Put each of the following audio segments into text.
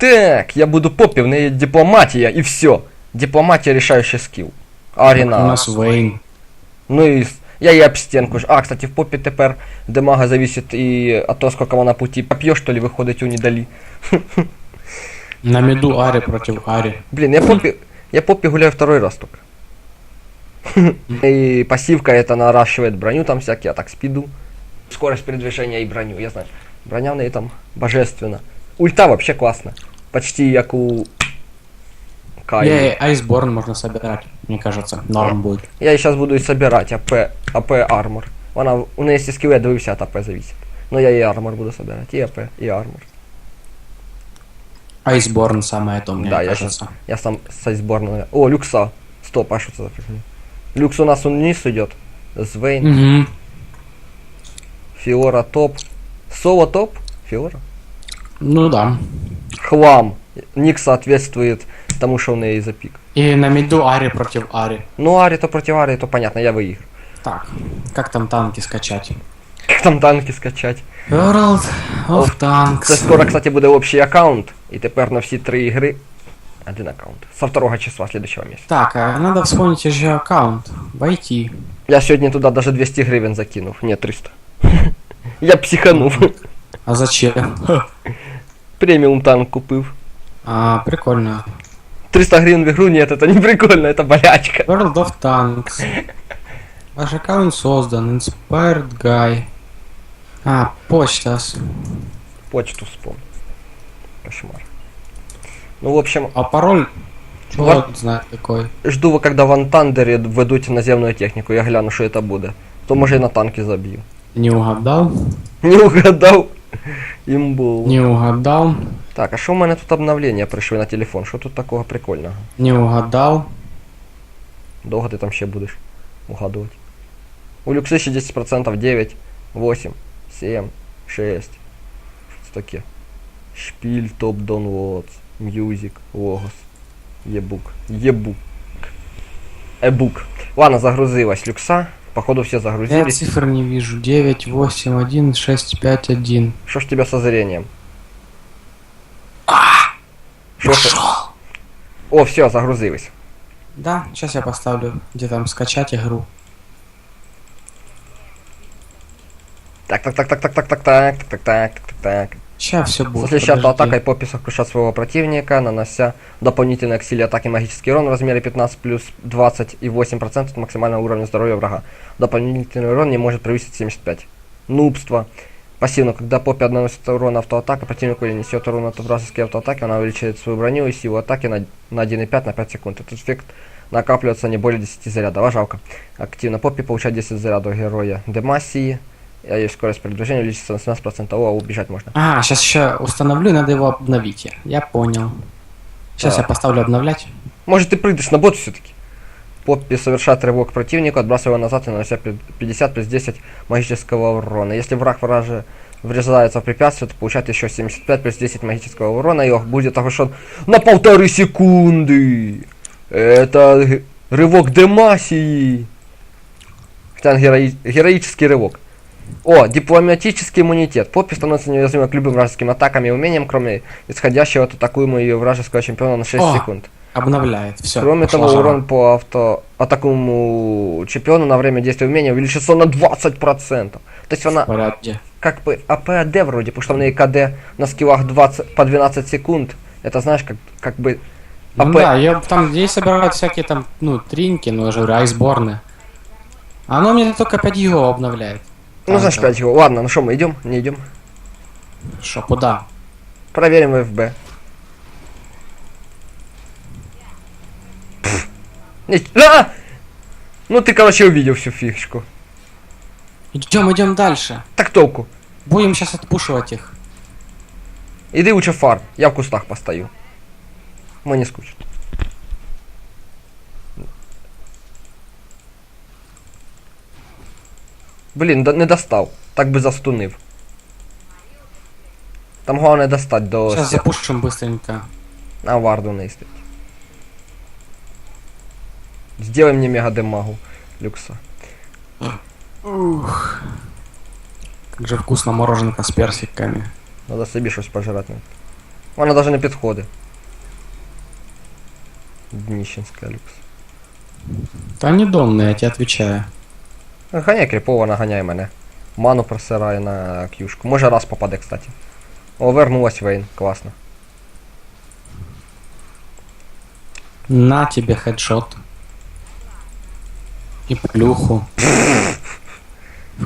Так, я буду попі, в неї дипломатія і все. Дипломатія рішаючий скіл. У Аріна. нас Вейн. Ну і с- я її об стінку ж. А, кстати, в попі тепер демага зависит і от того, сколько вона пути поп'є, що ли, виходить у недалі. На миду Ари против Ари. Блин, я попи, я попи гуляю второй раз только. И пассивка это наращивает броню там всякие, а так спиду. Скорость передвижения и броню, я знаю. Броня в ней там божественно. Ульта вообще классно. Почти как у Кайли. Я Айсборн можно собирать, мне кажется. Норм будет. Я сейчас буду и собирать АП, АП армор. Она, у нее есть скиллы, я дивився, от АП зависит. Но я и армор буду собирать, и АП, и армор. Айсборн самое то, мне Да, я кажется. Я сам с Айсборна. О, Люкса. Стоп, а что это за фигня? Люкс у нас вниз идет. Звейн. Угу. Фиора топ. Соло топ? Фиора? Ну да Хлам. Ник соответствует тому, что он и запик. И на миду Ари против Ари. Ну, Ари то против Ари, то понятно, я выиграю. Так, как там танки скачать? Как там танки скачать? World of Це Tanks. скоро, кстати, буде общий аккаунт. І тепер на всі три ігри. Один аккаунт. Со второго числа следующего месяца. Так, а надо вспомнить еще аккаунт. Войти. Я сьогодні туди даже 200 гривень закинув. Ні, 300. Я психанув. А зачем? Преміум танк купив. А, прикольно. 300 гривен в игру, нет, это не прикольно, это болячка. World of Tanks. Ваш аккаунт создан. Inspired Guy. А, почта. Почту вспомнил. Кошмар. Ну, в общем, А пароль? Чего Вот. знает какой? жду, когда в Антандере введуть наземную технику, я гляну, что это буде. То може і на танки заб'ю. Не угадал. Не угадав. Імбул. Не угадал. Так, а що в мене тут обновлення прийшли на телефон? Що тут такого прикольного? Не угадал. Довго ти там ще будеш угадувати? У люкси ще 10%, 9, 8, 7, 6. Що це таке? Шпіль, топ, downloads, music, логос, ебук, ебук. Ебук. Ладно, загрузилась люкса. Походу все Я загрузились. цифр не вижу. 9, 8, 1, 6, 5, 1. Что ж тебя со зрением? Что ты? О, все, загрузились. Да, сейчас я поставлю, где там скачать игру. Так, так, так, так, так, так, так, так, так, так, так, так, так. Сейчас все будет. После счета атакой попи сокрушат своего противника, нанося дополнительные к силе атаки магический урон в размере 15 плюс 20 и 8% от максимального уровня здоровья врага. Дополнительный урон не может превысить 75. Нубство. Пассивно, когда попе наносит урон автоатака, противнику или несет урон от вражеской автоатаки, она увеличивает свою броню и силу атаки на, на 1,5 на 5 секунд. Этот эффект накапливается не более 10 зарядов. А жалко. Активно поппи получает 10 зарядов героя Демасии. А ее скорость передвижения увеличится на 17%. О, убежать можно. А, сейчас еще установлю, надо его обновить. Я, я понял. Сейчас Да. я поставлю обновлять. Может ты прыгнешь на бот все-таки? Поппи совершает рывок к противнику, отбрасывая его назад и нанося пи- 50 плюс 10 магического урона. Если враг враже врезается в препятствие, то получает еще 75 плюс 10 магического урона, и он будет оглушен на полторы секунды. Это рывок Демасии. Хотя герои- героический рывок. О, дипломатический иммунитет. Поппи становится неуязвимой к любым вражеским атакам и умениям, кроме исходящего от атакуемого ее вражеского чемпиона на 6 О, секунд. Обновляет. Все. Кроме того, урон по авто атакуемому чемпиону на время действия умения увеличится на 20%. То есть она Порядке. как бы АПД вроде, потому что у нее КД на скиллах 20, по 12 секунд. Это знаешь, как, как бы Ну АП. да, я там здесь собирают всякие там, ну, тринки, ну, я же говорю, айсборны. А оно мне только 5 его обновляет. Ну, знаешь, 5 его. Ладно, ну что, мы идем? Не идем. Что, куда? Проверим ФБ. А! Ну ты, короче, увидел всю фишку. Идем, идем дальше. Так толку. Будем сейчас отпушивать их. Иди лучше в фарм, я в кустах постою. Мы не скучно. Блін, до- не достав. Так би застунив. Там головне достать до Сейчас стен. запушим быстренько. А варду не стоит. Сделай мне мега демагу, Люкса. Ух. Как же вкусно мороженка с персиками. Надо собі щось пожрати. Вона навіть не підходить. Дніщенська люкс. Та не домный, я тебе отвечаю. Ганяй кріпов, вона ганяє мене. Ману просирає на к'юшку. Може раз попаде, кстати. О, вернулась Вейн, класно. На тебе хедшот. И плюху.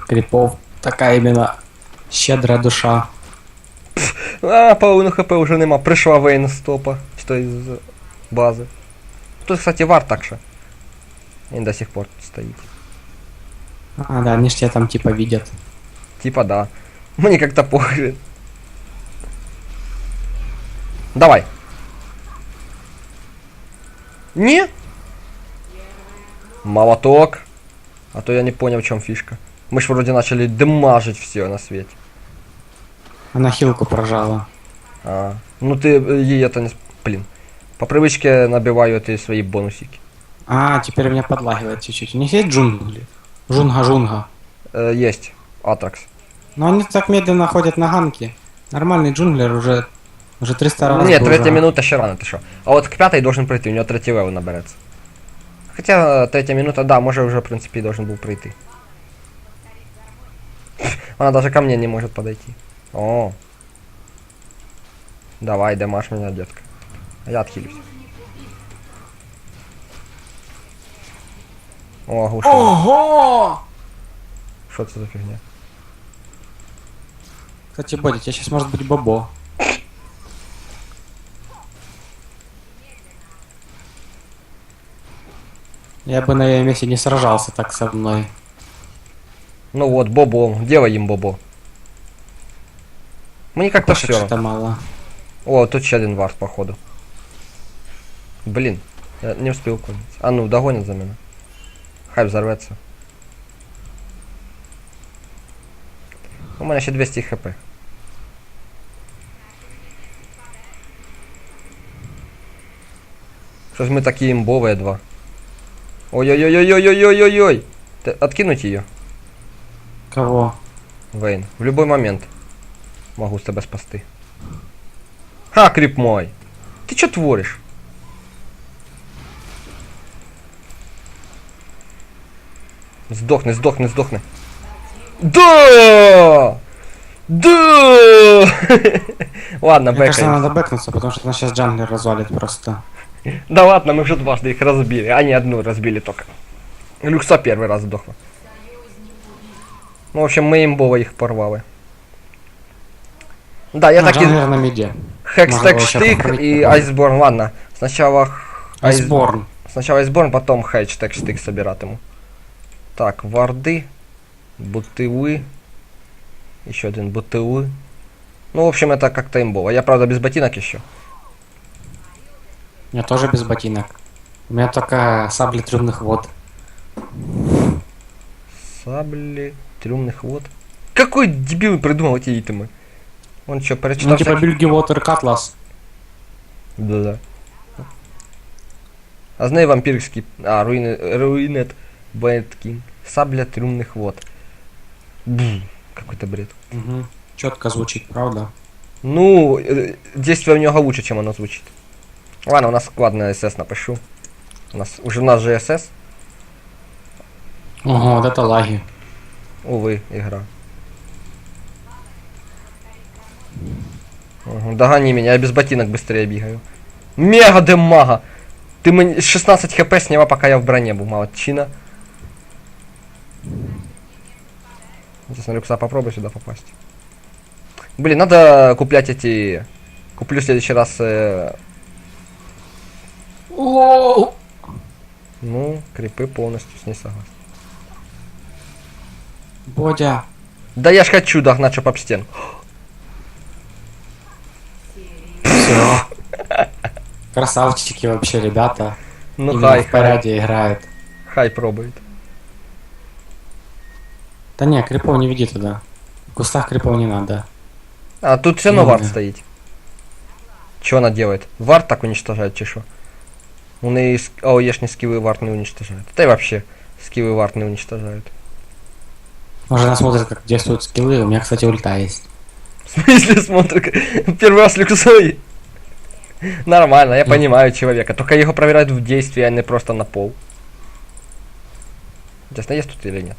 Крипов. Такая именно щедрая душа. А, половину хп вже нема. Прийшла Вейн з топа. Чи то із бази. Тут, кстати, вар так же. Він до сих пор стоїть. А, да, они ж тебя там типа видят. Типа да. Мені как-то похрен. Давай. Не? Молоток. А то я не понял, в чем фишка. Мы ж вроде начали демажить все на свете. Она хилку прожала. А, ну ты э, ей это не... Блин. По привычке набиваю эти свои бонусики. А, теперь меня подлагивает чуть-чуть. У них есть джунгли? Жунга-жунга. Э, есть. Атракс. Но они так медленно ходят на ганки. Нормальный джунглер уже уже 300 раз. Нет, третья минута еще рано, ты что? А вот к пятой должен прийти, у него третий левел наберется. Хотя э, третья минута, да, может уже в принципе должен был прийти. Она даже ко мне не может подойти. О. Давай, дамаш меня, детка. Я отхилюсь. О, оглушил. Ого! Что это за фигня? Кстати, Бодя, тебя сейчас может быть бобо. Я бы на ее месте не сражался так со мной. Ну вот, Бобо, делай им Бобо. Мне как-то все. что-то мало. О, тут ще один вард, походу. Блін, я не встиг конець. А ну, догонять за мене. Хай взорветься. У мене ще 200 хп. Щось ми такі імбові два. Ой-ой-ой-ой-ой-ой-ой-ой! Ты откинуть ее, Кого? Вейн. В любой момент. Могу с тебя спасти. Ха, крип мой! Ты что творишь? Сдохни, сдохни, сдохни. Да! Да! ладно, Мне кажется, бэкаем. надо бэкнуться, потому что она сейчас джанглер развалит просто. Да ладно, мы уже дважды их разбили. Они одну разбили только. Люкса первый раз сдохла. Ну, в общем, мы имбово их порвали. Да, я А, так и... на миде. Щас штык и. Айсборн. Ладно, сначала... Айсборн. Сначала Айсборн, потом хештег штык собиратиму. Так, варды. Бутылы. Еще один бутылы. Ну, в общем, это как-то имбово. Я, правда, без ботинок еще. Я тоже без ботинок. У меня только сабли трюмных вод. Сабли, трюмных вод. Какой дебил придумал эти итемы? Он что, прочитал? Ну, типа всякие- Бильги Вотер Катлас. Да-да. А знаю вампирский... А, руины... руинет Бэткинг. Сабля трюмных вод. Какой-то бред. Угу. Четко звучит, правда? Ну, э, действие у него лучше, чем оно звучит. Ладно, у нас складный СС напишу. У нас уже у нас же СС, Ого, вот это лаги. увы, игра. Угу, догони меня, я без ботинок быстрее бегаю. Мега демага! Ты мне 16 хп сняла, пока я в броне был, молодчина. Сейчас на люкса попробуй сюда попасть. Блин, надо куплять эти... Куплю в следующий раз... э! Ну, крипы полностью с ней согласен. Бодя. Да я ж хочу догнать, чтоб об стенку. Все. Красавчики вообще, ребята. Ну Именно хай, в хай, порядке играют. хай пробует. Да не, крипов не веди туда. В кустах крипов не надо. А, тут все равно вард стоит. Что она делает? Вард так уничтожает, чешу. У неї ск- АОЕшні скилли вард не уничтожает. Да и вообще, скиллы вард не уничтожают. Может она смотрит, как действуют скиллы. У меня, кстати, ульта есть. В смысле смотрю, как- первый раз люксой? Нормально, я понимаю человека. Только его проверяют в действии, а не просто на пол. Интересно, есть тут или нет?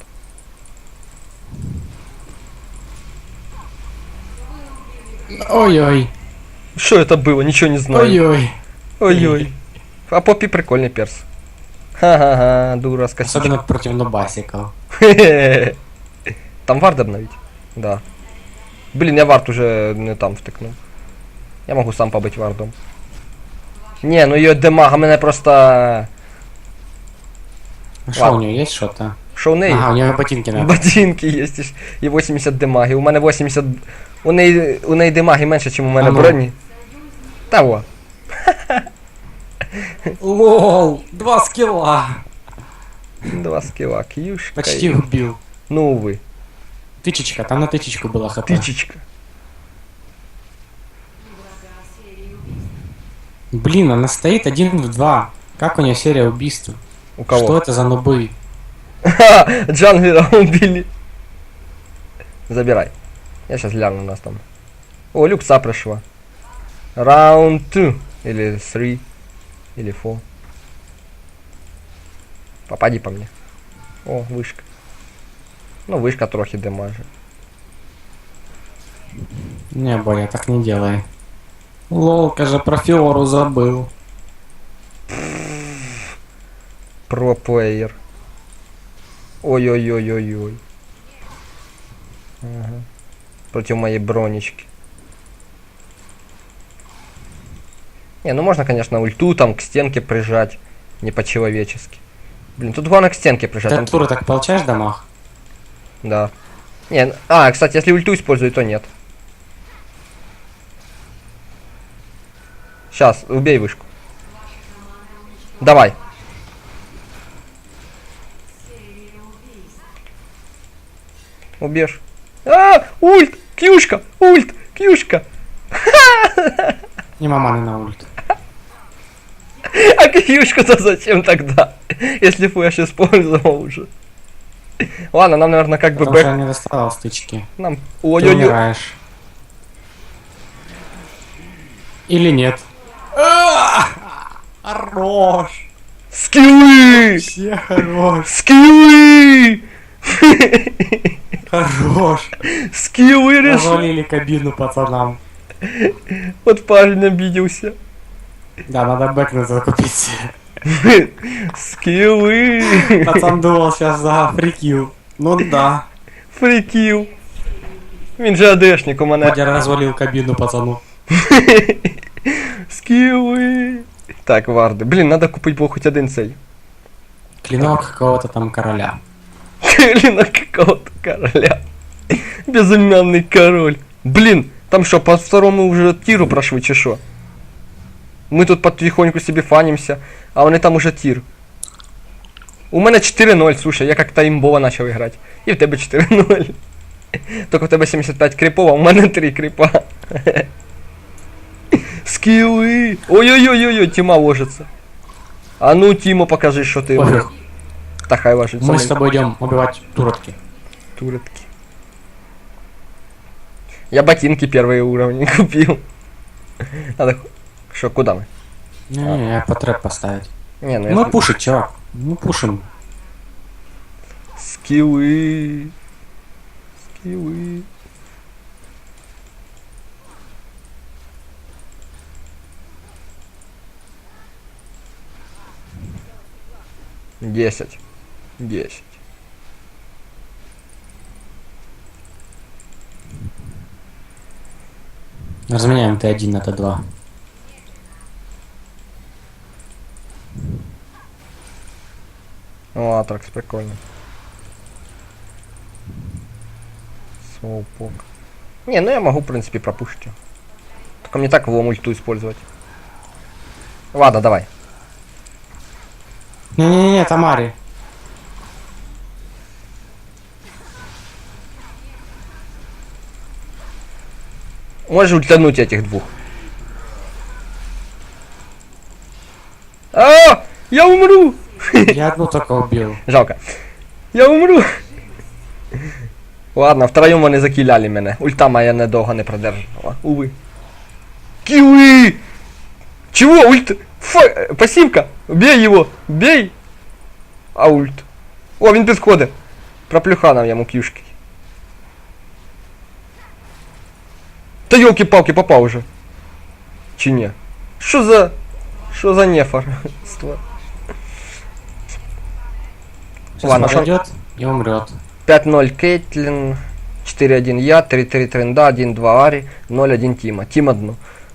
Ой-ой. Что это было? Ничего не знаю. Ой-ой. Ой-ой. А Поппи прикольный перс. Ха-ха-ха, дура с косичкой. Особенно против нубасиков. Там вард обновить? Да. Блин, я вард уже не там втикнув. Я могу сам побыть вардом. Не, ну ее демага мене просто. А Что, Ладно. у нее есть что-то? Що в неї? Ага, у нее ботинки надо. Ботинки є і ж- і 80 демаги. У мене 80. У неї, у неї демаги менше, ніж у мене А ну. броні. Та во. Лол, два скилла. Два скіла. К'юшка. Почти і- убил. Ну, увы. Тычечка, там на тычечку была хп. Тичечка. Блин, она стоит один в два. Как у нее серия убийств? У кого? Что это за нубы? Джанглера убили. Забирай. Я сейчас гляну у нас там. О, люкса пришла. Раунд 2. Или 3. Или 4. Попади по мне. О, вышка. Ну, вышка трохи демажи. Не, Боря, так не делай. Лолка же про Фиору забыл. Про-плеер. Ой-ой-ой-ой-ой. Ага. Против моей бронечки. Не, ну можно, конечно, ульту там к стенке прижать. Не по-человечески. Блин, тут главное к стенке прижать. Ты там- от туры так получаешь дамаг? Да. Не, а, кстати, если ульту использую, то нет. Сейчас, убей вышку. Давай. Убьешь. А, ульт! Кьюшка! Ульт! Кьюшка! Не маманы на ульт. А кьюшку-то зачем тогда? Если флеш использовал уже. Ладно, нам, наверное, как бы Потому бэк... я не достал стычки. Нам... Ты Ой-ой-ой. умираешь. Или нет? Хорош! Скиллы! Все хорош! Скиллы! Хорош! Скиллы решил. Развалили кабину пацанам. Вот парень обиделся. Да, надо бэкнуть закупить. Скиллы. Пацан думал сейчас за фрикил. Ну да. Фрикил. Він же АДшник у мене. Бодя развалил кабину пацану. Скиллы. Так, варди. Блін, надо купити було хоч один цей. Клинок какого-то там короля. Клинок какого-то короля. Безымянный король. Блин, там что, по второму уже тиру прошли, чи що? Ми тут потихоньку себе фанимся, а вони там уже тир. У мене 4-0, слушай, я как-то имбово начал играть. І в тебе 4-0. Только у тебе 75 крипов, а у мене 3 крипа. Скиллы. Ой-ой-ой-ой, Тима ложится. А ну, Тимо, покажи, что ты. Пофиг. Та хай ложится. Мы с тобой идем убивать туротки. Туротки. Я ботинки первые уровни купил. Надо... Что, куда мы? Не, я потреб поставить. Не, ну Мы если- пушить, чувак. Мы пушим. Скиллы. Скиллы. Десять. Десять. Разменяем Т1 на Т2. О, Атракс, прикольно. Слоупок. Не, ну я могу, в принципе, пропушить. Только мне так его мульту использовать. Ладно, давай. Не-не-не, Тамари. Можешь ультануть этих двух. А, я умру! Я одну только убил. Жалко. Я умру. Ладно, втроєм вони закіляли мене. Ульта моя недовго не продержала. Уви. Кіли! Чего? Ульт? Фу, пассивка. Бей его. Бей. А ульт. О, він підходить. Проплюха нам йому кюшки. Та ёлки-палки, попав уже. Чи ні? Що за... Що за? Сейчас Ладно, шо- подойдет и умрет. 5-0 Кейтлин, 4-1 я, 3-3 Тренда, 1-2 Ари, 0-1 Тима. Тим одно.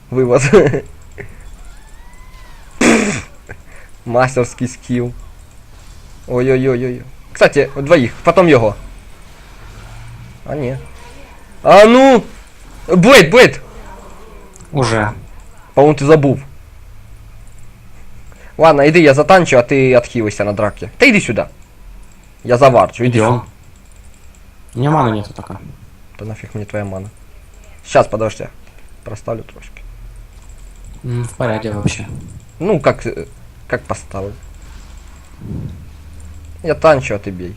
Вывод. Мастерский скилл. Ой-ой-ой-ой. Кстати, двоих, потом його. А не. А ну! Блейд, Блейд! Уже. По-моему, ты забув. Ладно, иди, я затанчу, а ты отхилися на драке. Та иди сюда. Я заварчу, иди. Идем. У меня маны нету только. Да нафиг мне твоя мана. Сейчас, подожди. Проставлю трошки. М, В порядке вообще. Ну, как, э, как поставил. Я танчу, а ты бей.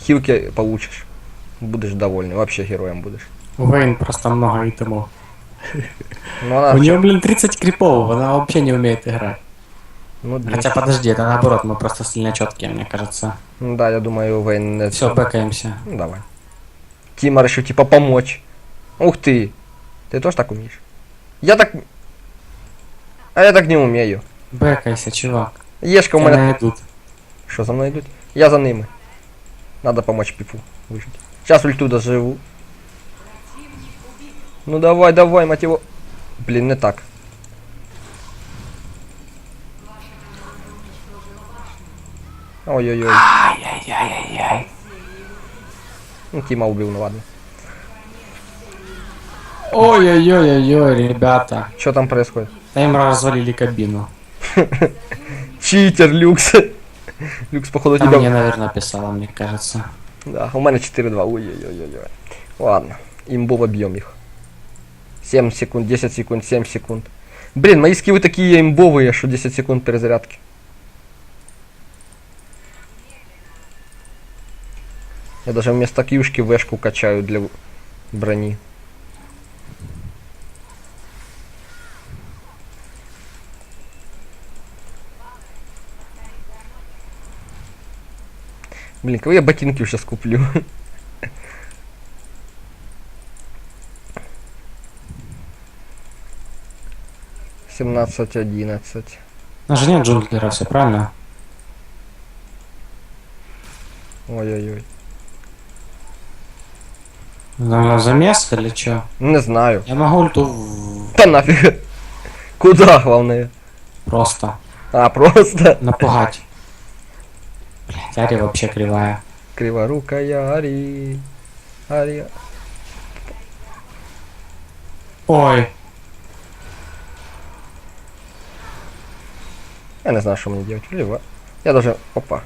Хилки получишь. Будешь довольный. Вообще героем будешь. Вейн просто много итемов. Ну, она... У нее, блин, 30 крипов, она вообще не умеет играть. Ну, да. Хотя подожди, это наоборот, мы просто сильно четкие, мне кажется. Ну да, я думаю, Вейн... не- Все, бэкаемся. Ну, давай. Тима решил, типа, помочь. Ух ты. Ты тоже так умеешь? Я так... А я так не умею. Бэкайся, чувак. Ешка у мене... найдут. Що за мною йдуть? Я за ними. Надо помочь пипу выжить. Сейчас ульту доживу. Ну давай, давай, мать его. Блин, не так. Ой-ой-ой. Ай-яй-яй-яй-яй. Ну, Тима убил, ну ладно. Ой-ой-ой-ой-ой, ребята. Что там происходит? Да им развалили кабину. Читер, Люкс. Люкс, походу, тебя... мне, наверное, писала, мне кажется. Да, у мене 4-2. Ой-ой-ой-ой. Ладно. Имбово бьем их. 7 секунд, 10 секунд, 7 секунд. Блин, мои скиллы такие имбовые, что 10 секунд перезарядки. Я даже вместо кьюшки вешку качаю для брони. Блин, кого я ботинки сейчас куплю? Семнадцать, одиннадцать. На же нет джунглера, все правильно? Ой-ой-ой. На замес или что? Не знаю. Я могу ульту в- Да нафиг. Куда главное? просто А, просто. напугать. Блять, Ари вообще кривая. Криворукая Ари. Ари. Ой, Я не знаю, что мне делать. Влива. Я даже... Опа.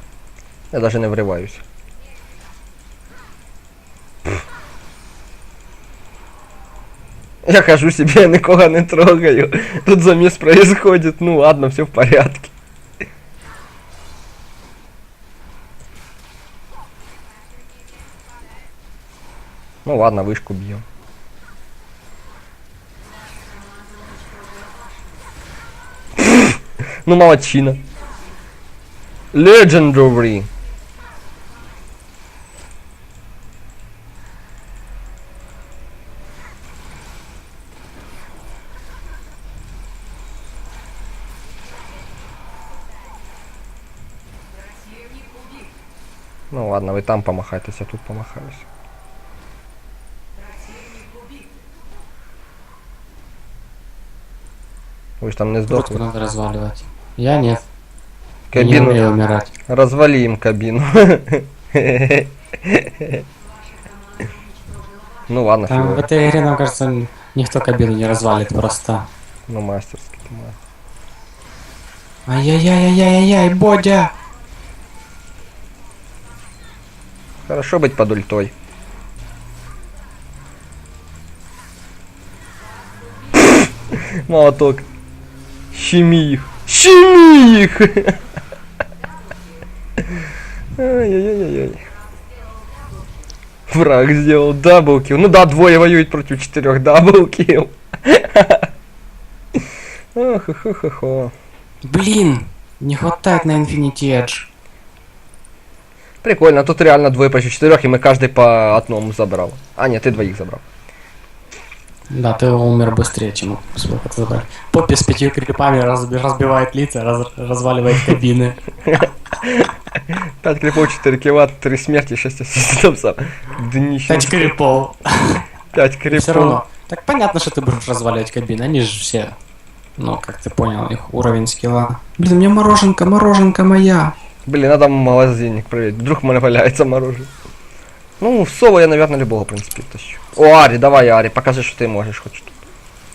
Я даже не вриваюсь. Я хожу себе, я никого не трогаю. Тут замес происходит. Ну ладно, все в порядке. Ну ладно, вышку бьем. Ну молодчина. Legendary. Ну ладно, ви там помахайтесь, я тут помахаюсь. Ви ж там не трубку здохли. надо разваливать. Я нет. Я не Кабину. умирать. Развали им кабину. Ну ладно, Там в этой игре, нам кажется, никто кабину не развалит просто. Ну мастерски ты мой. Ай-яй-яй-яй-яй-яй, Бодя! Хорошо быть под ультой. Молоток. Щеми их. Щеми их! Ай-яй-яй-яй. Враг сделал даблкил. Ну да, двое воюют против четырех даблкил. Ох-хо-хо-хо. Блин, не хватает на Infinity Edge. Прикольно, тут реально двое против четырех, и мы каждый по одному забрал. А, нет, ты двоих забрал. Да, ты умер быстрее, чем забрать. Поппи с пятью крипами разби- разбивает лица, раз- разваливает кабины. 5 крипов, 4 кило, 3 смерти, 6 ассистентов сам. Днище. Пять крипов. 5 крипов. Все равно. Так понятно, что ты будешь разваливать кабины, они же все. Ну, как ты понял, их уровень скилла. Блин, меня мороженка, мороженка моя. Блин, надо магазинник проверить. Вдруг у меня валяется мороженое. Ну, в соло я, наверное, любого, в принципе, тащу. О, Ари, давай, Ари, покажи, что ты можешь хоть что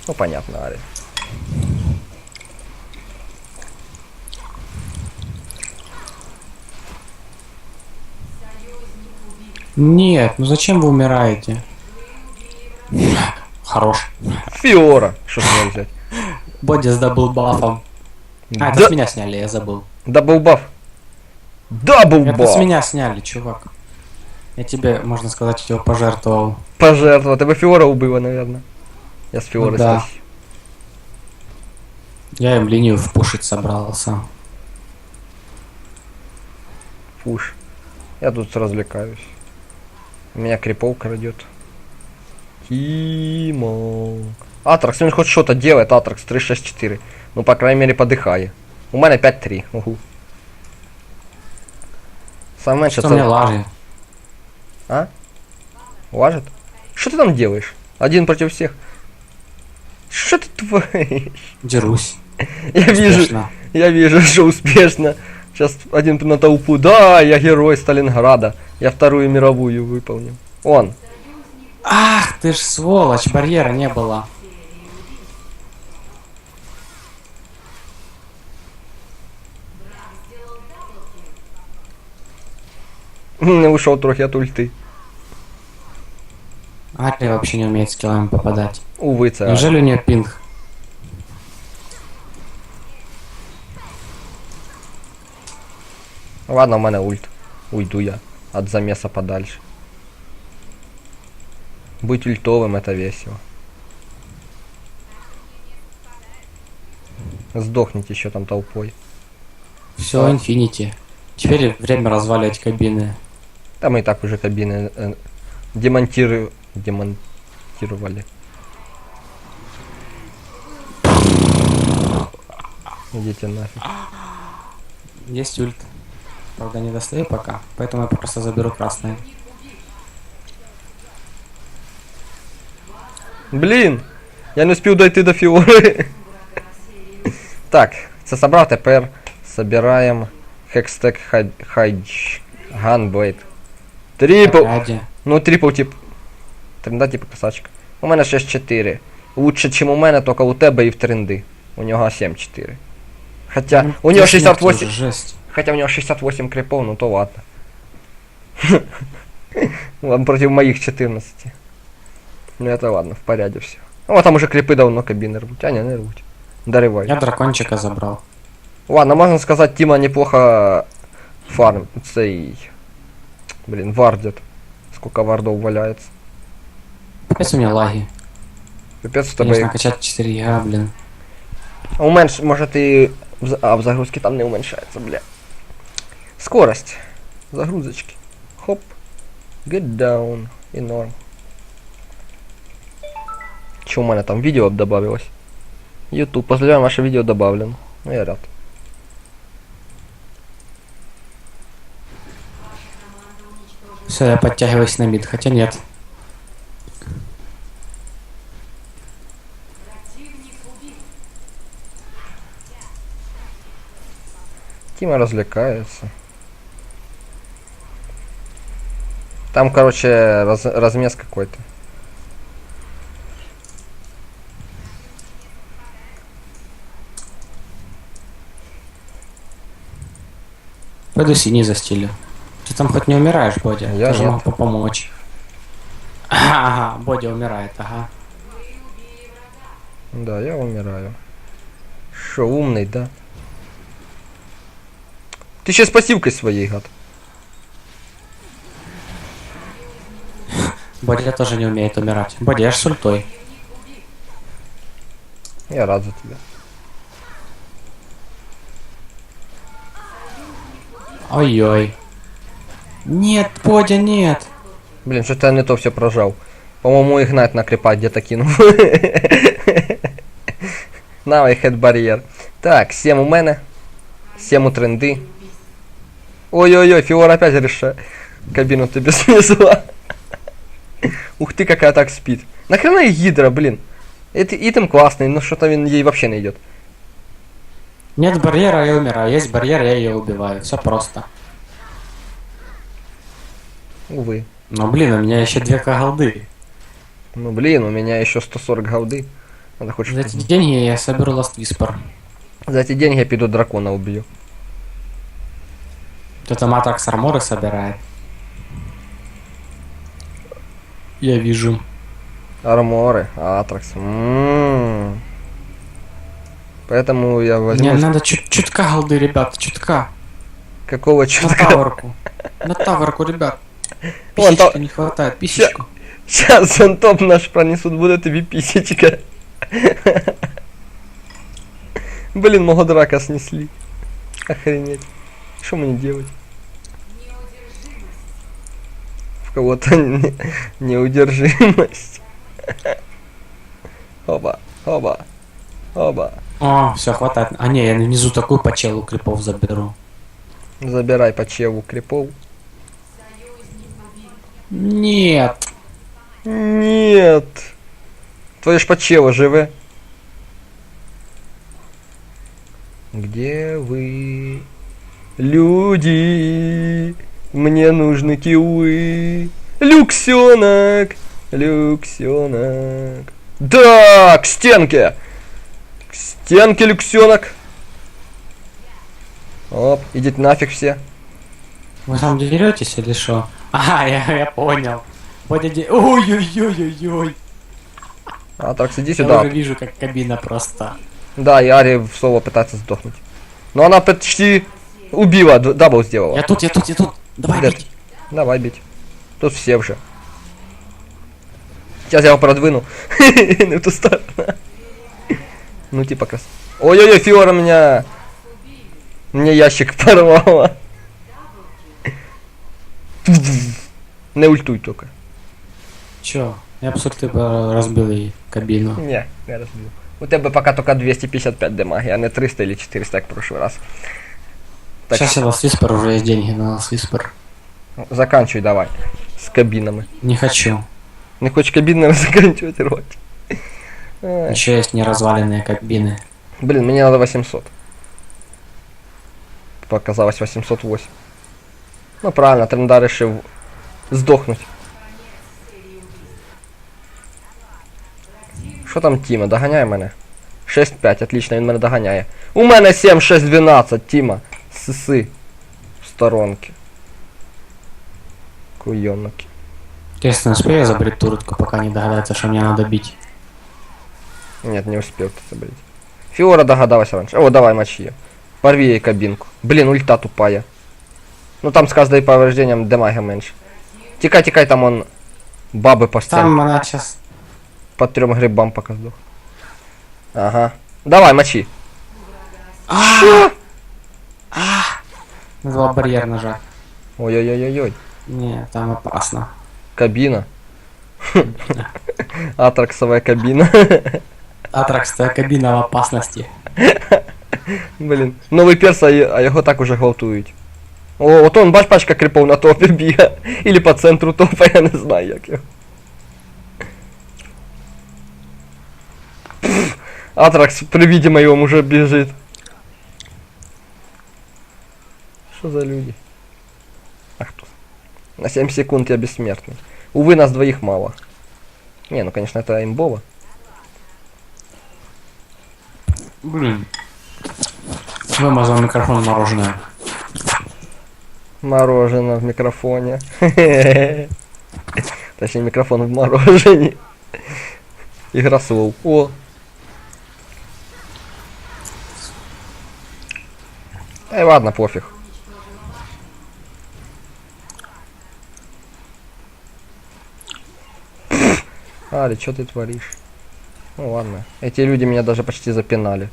Ну, понятно, Ари. Нет, ну зачем вы умираете? Хорош. Фиора. Что можешь взять? Боди с дабл бафом. А, это Да- с меня сняли, я забыл. Дабл баф. Дабл Это с меня сняли, чувак. Я тебе, можно сказать, его пожертвовал. Пожертва. Ты бы Фиора убила, наверное. Я с Фиорой Да. стащу. Я им линию впушить собрался. Фуш. Я тут развлекаюсь. Меня крипов крадет. Тимо. Атракс, он хоть что-то делает, Атракс 364. Ну, по крайней мере, подыхає. У мене 5-3. Угу. Саме Что це... лажи? А? Важит? Что ты там делаешь? Один против всех. Что ты творишь? Дерусь. Я вижу, Успешно. я вижу, что успешно. Сейчас один на толпу. Да, я герой Сталинграда. Я вторую мировую выполнил. Он. Ах, ты ж сволочь, барьера не было. Не ушел трохи от ульты. Ари вообще не умеет скиллами попадать. Увы, це. Неужели у нее пинг? Ладно, у мене ульт. Уйду я. От замеса подальше. Быть ультовым это весело. Сдохните еще там толпой. Все, инфинити. Теперь время разваливать кабины. Там и так уже кабины э, демонтирую, демонтировали. Идите нафиг. Есть ульт. Правда, не достаю пока, поэтому я просто заберу красное. Блін! Я не успів дойти до фіори. так, це собрав, тепер собираємо хекстек хайдж. Ганблейд. Трипл. Ради. Ну, трипл тип. Тренда типу красавчик. У мене 6-4. Лучше, чим у мене, тільки у тебе і в тренди. У нього 7-4. Хотя, Ну, у нього нет 68. тоже, Жесть. Хотя у него 68 крипов, ну то ладно. Ладно, против моих 14. Ну это ладно, в порядке все. Ну, там уже крипы давно кабины рвут. А не, не рвут. Доривай. Я дракончика забрал. Ладно, можно сказать, Тима неплохо фарм. Цей... Блин, вардит. Сколько вардов валяется. Опять у меня лаги. Пипец с Мне нужно тобой. качать 4 га, блин. Уменьш, может и... А, в загрузке там не уменьшается, бля. Скорость. Загрузочки. Хоп. Get down. И норм. Че у меня там видео добавилось? YouTube. Поздравляем, ваше видео добавлено. Ну я рад. Все, я подтягиваюсь на мид, хотя нет. Тима развлекается. Там, короче, раз- размес какой-то. Пойду синий за стилю. Ты там хоть не умираешь, Боди? Я Ты же нет. мог бы помочь. Ага, Боди умирает, ага. Да, я умираю. Шо, умный, да? Ты сейчас з пасівки своєї, гад. Бодя тоже не умеет умирать. Бадя я ж с ультой. Я рад за тебя. Ой-ой. Нет, Бодя, нет. Блин, что-то я не то все прожал. По-моему, Игнат накрепать где-то кинул. Навай хед барьер. Так, 7 у мене. 7 у тренди. Ой-ой-ой, Фиора опять решает. Кабину тебе снесла. Ух ты, какая так спит. Нахрена и гидра, блин. Это итем классный, но что-то ей вообще не идет. Нет барьера, я умираю. Есть барьер, я ее убиваю. Все просто. Увы. Но блин, у меня еще две голды. Ну блин, у меня еще 140 голды. Надо хоть За эти деньги я соберу Last Whisper. За эти деньги я пойду дракона убью. Кто-то Матракс арморы собирает. Я вижу. Арморы, Атракс. М. Поэтому я возьму... Мне надо чуть чутка голды, ребят, чутка. Какого На чутка? На таверку, ребят. Вон та- Писечка не хватает, писечку. Сейчас он топ наш пронесут, будет тебе писечка. Блин, моего драка снесли. Охренеть. Что мне делать? В кого-то не- неудержимость. Оба, оба, оба. О, все, хватает. А не, я внизу такую по челу крипов заберу. Забирай по чеву крипов. Нет. Нет. Твоє ж почево живе. Где вы? Люди, мне нужны килы. Люксенок, люксенок. Да, к стенке. К стенке, люксенок. Оп, идите нафиг все. Вы там деретесь или что? Ага, я, я понял. Бодя де... Ой-ой-ой-ой-ой. А так, иди Я сюда. уже вижу, как кабина просто. Да, и Ари в соло пытается сдохнуть. Но она почти убила, дабл сделала. Я тут, я тут, я тут. Давай, Где бить. Давай бить. Тут все уже. Сейчас я его продвину. Не в ту сторону. Ну типа крас. Ой-ой-ой, Фиора меня... Мне ящик порвала. Не ультуй только. Чё? Я б сути бы разбил ей кабину. Не, не разбил. У тебе пока только 255 демаги, а не 300 или 400, как в прошлый раз. Так, Сейчас я Last Whisper, уже есть деньги на Last Whisper. заканчивай давай. С кабинами. Не хочу. Не хочешь кабинами заканчивать рот. Ай. Еще есть неразваленные кабины. Блин, мне надо 800. Показалось 808. Ну правильно, Тренда решил сдохнуть. Що там Тіма? Доганяє мене. 6-5, отлично, він мене доганяє. У мене 7-6-12, Тіма. Сиси. В сторонки. Куйоноки. Интересно, успею я забрать турутку, пока не догадается, что мне надо бить? Нет, не успел ты забрать. Фиора догадалась раньше. О, давай мочи ее. Порви ей кабинку. Блин, ульта тупая. Ну там с каждой повреждением демага меньше. Тикай, тикай, там он бабы по. Там она сейчас... По трем грибам пока сдох. Ага. Давай, мочи. Шо? Надо было барьер нажать. Ой-ой-ой-ой-ой. Не, там опасно. Кабина. Атраксовая кабина. Атракс, твоя кабина в опасности. Блін. Новий перс, а й- а його так уже гвалтують. О, от он, бач, пачка крипов на топі бігає. Ілі по центру топа, я не знаю як його. Пф, Атракс при виде моем уже бежит. Что за люди? Ах тут. На 7 секунд я бессмертный. Увы, нас двоих мало. Не, ну конечно это имбово. Блин. Вымазал микрофон мороженое. Мороженое в микрофоне. Точнее, микрофон в морожене. Игра слов. О. Эй, ладно, пофиг. Али, что ты творишь? Ну ладно. Эти люди меня даже почти запинали.